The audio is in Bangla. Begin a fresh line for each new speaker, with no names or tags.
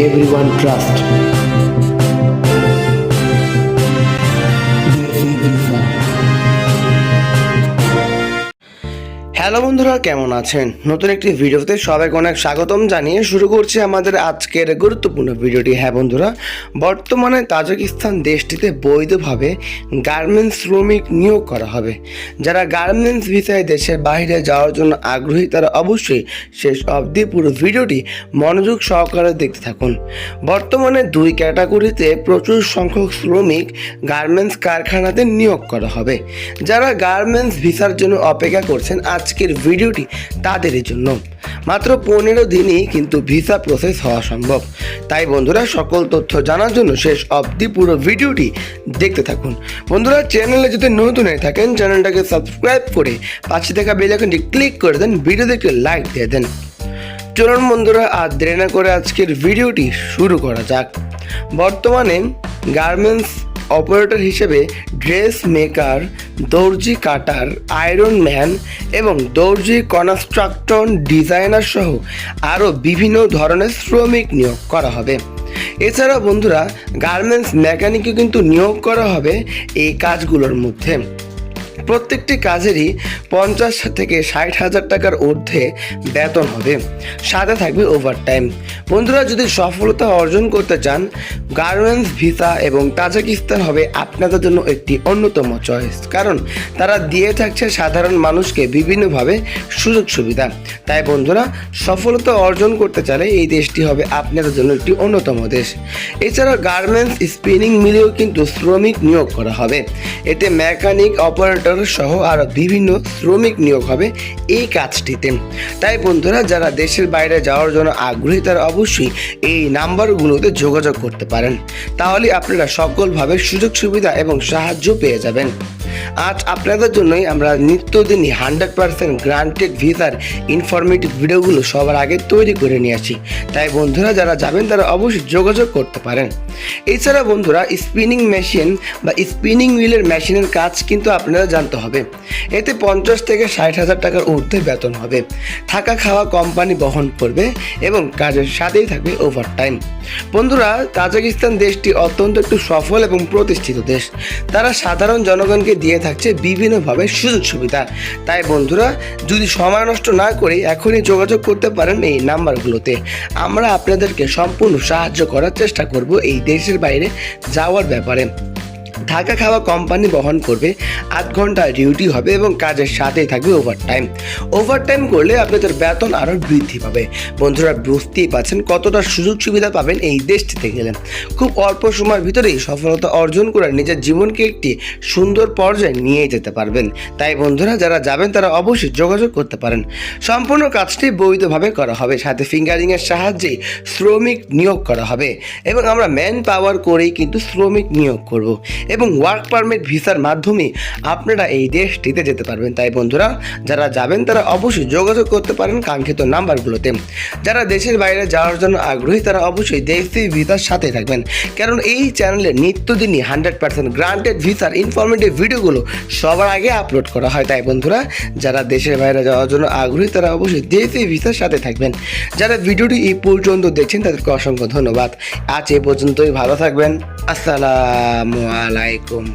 everyone trusts. হ্যালো বন্ধুরা, কেমন আছেন? নতুন একটি ভিডিওতে সবাইকে অনেক স্বাগতম জানিয়ে শুরু করছি আমাদের আজকের গুরুত্বপূর্ণ ভিডিওটি। হ্যাঁ বন্ধুরা, বর্তমানে তাজিকিস্তান দেশটিতে বৈধভাবে গার্মেন্টস শ্রমিক নিয়োগ করা হবে। যারা গার্মেন্টস ভিসায় দেশের বাইরে যাওয়ার জন্য আগ্রহী, তারা অবশ্যই শেষ অবধি পুরো ভিডিওটি মনোযোগ সহকারে দেখতে থাকুন। বর্তমানে দুই ক্যাটাগরিতে প্রচুর সংখ্যক শ্রমিক গার্মেন্টস কারখানাতে নিয়োগ করা হবে। যারা গার্মেন্টস ভিসার জন্য অপেক্ষা করছেন আজকের ভিডিওটি তাদের জন্য। মাত্র পনেরো দিনই কিন্তু ভিসা প্রসেস হওয়া সম্ভব। তাই বন্ধুরা, সকল তথ্য জানার জন্য শেষ অবধি পুরো ভিডিওটি দেখতে থাকুন। বন্ধুরা, চ্যানেলে যদি নতুন হয়ে থাকেন, চ্যানেলটাকে সাবস্ক্রাইব করে পাশে থাকা বেল আইকনটি ক্লিক করে দেন ভিডিও দেখে লাইক দিয়ে দেন। চলুন বন্ধুরা, আর দেরি না করে আজকের ভিডিওটি শুরু করা যাক। বর্তমানে গার্মেন্টস অপারেটর হিসেবে ড্রেস মেকার দর্জি কাটার, আয়রন ম্যান এবং দর্জি কনস্ট্রাক্টন ডিজাইনার সহ আরও বিভিন্ন ধরনের শ্রমিক নিয়োগ করা হবে। এছাড়া বন্ধুরা, গার্মেন্টস মেকানিকও কিন্তু নিয়োগ করা হবে এই কাজগুলোর মধ্যে। প্রত্যেকটি কাজেরই পঞ্চাশ থেকে ষাট হাজার টাকার ঊর্ধ্বে বেতন হবে। সাথে থাকবে ওভারটাইম বন্ধুরা, যদি সফলতা অর্জন করতে চান গার্মেন্টস ভিসা এবং তাজাকিস্তান হবে আপনাদের জন্য একটি অন্যতম চয়েস কারণ তারা দিয়ে থাকছে সাধারণ মানুষকে বিভিন্নভাবে সুযোগ সুবিধা। তাই বন্ধুরা, সফলতা অর্জন করতে চাইলে এই দেশটি হবে আপনাদের জন্য একটি অন্যতম দেশ। এছাড়া গার্মেন্টস স্পিনিং মিলেও কিন্তু শ্রমিক নিয়োগ করা হবে। এতে মেকানিক অপারেটর সহ আরও বিভিন্ন শ্রমিক নিয়োগ হবে এই কাজটিতে। তাই বন্ধুরা, যারা দেশের বাইরে যাওয়ার জন্য আগ্রহী, তারা অবশ্যই এই নাম্বারগুলোতে যোগাযোগ করতে পারেন। তাহলে আপনারা সকলভাবে সুযোগ সুবিধা এবং সাহায্য পেয়ে যাবেন। আজ আপনাদের জন্যই আমরা নিত্যদিনই হান্ড্রেড পার্সেন্ট গ্রান্টেড ভিসার ইনফরমেটিভ ভিডিওগুলো সবার আগে তৈরি করে নিয়ে আসি। তাই বন্ধুরা যারা যাবেন তারা অবশ্যই যোগাযোগ করতে পারেন। এছাড়া বন্ধুরা স্পিনিং মেশিন বা স্পিনিং হুইলের মেশিনের কাজ কিন্তু আপনারা জানতে হবে। এতে পঞ্চাশ থেকে ষাট হাজার টাকার ঊর্ধ্বে বেতন হবে। থাকা খাওয়া কোম্পানি বহন করবে এবং কাজের সাথেই থাকবে ওভারটাইম বন্ধুরা কাজাকিস্তান দেশটি অত্যন্ত একটু সফল এবং প্রতিষ্ঠিত দেশ। তারা সাধারণ জনগণকে দিয়ে থাকছে বিভিন্নভাবে সুযোগ সুবিধা। তাই বন্ধুরা, যদি সময় নষ্ট না করে এখনই যোগাযোগ করতে পারেন এই নাম্বারগুলোতে। আমরা আপনাদেরকে সম্পূর্ণ সাহায্য করার চেষ্টা করব এই দেশের বাইরে যাওয়ার ব্যাপারে। থাকা খাওয়া কোম্পানি বহন করবে, আধ ঘণ্টা ডিউটি হবে এবং কাজের সাথেই থাকবে ওভারটাইম ওভারটাইম করলে আপনাদের বেতন আরও বৃদ্ধি পাবে। বন্ধুরা, বুঝতেই পাচ্ছেন কতটা সুযোগ সুবিধা পাবেন এই দেশটিতে গেলে। খুব অল্প সময়ের ভিতরেই সফলতা অর্জন করে নিজের জীবনকে একটি সুন্দর পর্যায়ে নিয়ে যেতে পারবেন। তাই বন্ধুরা, যারা যাবেন তারা অবশ্যই যোগাযোগ করতে পারেন। সম্পূর্ণ কাজটি বৈধভাবে করা হবে, সাথে ফিঙ্গারিংয়ের সাহায্যে শ্রমিক নিয়োগ করা হবে। এবং আমরা ম্যান পাওয়ার করেই কিন্তু শ্রমিক নিয়োগ করব। এবং ওয়ার্ক পারমিট ভিসার মাধ্যমে আপনারা এই দেশটিতে যেতে পারবেন। তাই বন্ধুরা, যারা যাবেন তারা অবশ্যই যোগাযোগ করতে পারেন কাঙ্ক্ষিত নাম্বারগুলোতে। যারা দেশের বাইরে যাওয়ার জন্য আগ্রহী, তারা অবশ্যই দেশি ভিসার সাথে থাকবেন। কারণ এই চ্যানেলে নিত্যদিনই হান্ড্রেড পার্সেন্ট গ্রান্টেড ভিসার ইনফরমেটিভ ভিডিওগুলো সবার আগে আপলোড করা হয়। তাই বন্ধুরা, যারা দেশের বাইরে যাওয়ার জন্য আগ্রহী, তারা অবশ্যই দেশি ভিসার সাথে থাকবেন। যারা ভিডিওটি এই পর্যন্ত দেখছেন, তাদেরকে অসংখ্য ধন্যবাদ। আজ এ পর্যন্তই, ভালো থাকবেন। আসসালামু আলাইকুম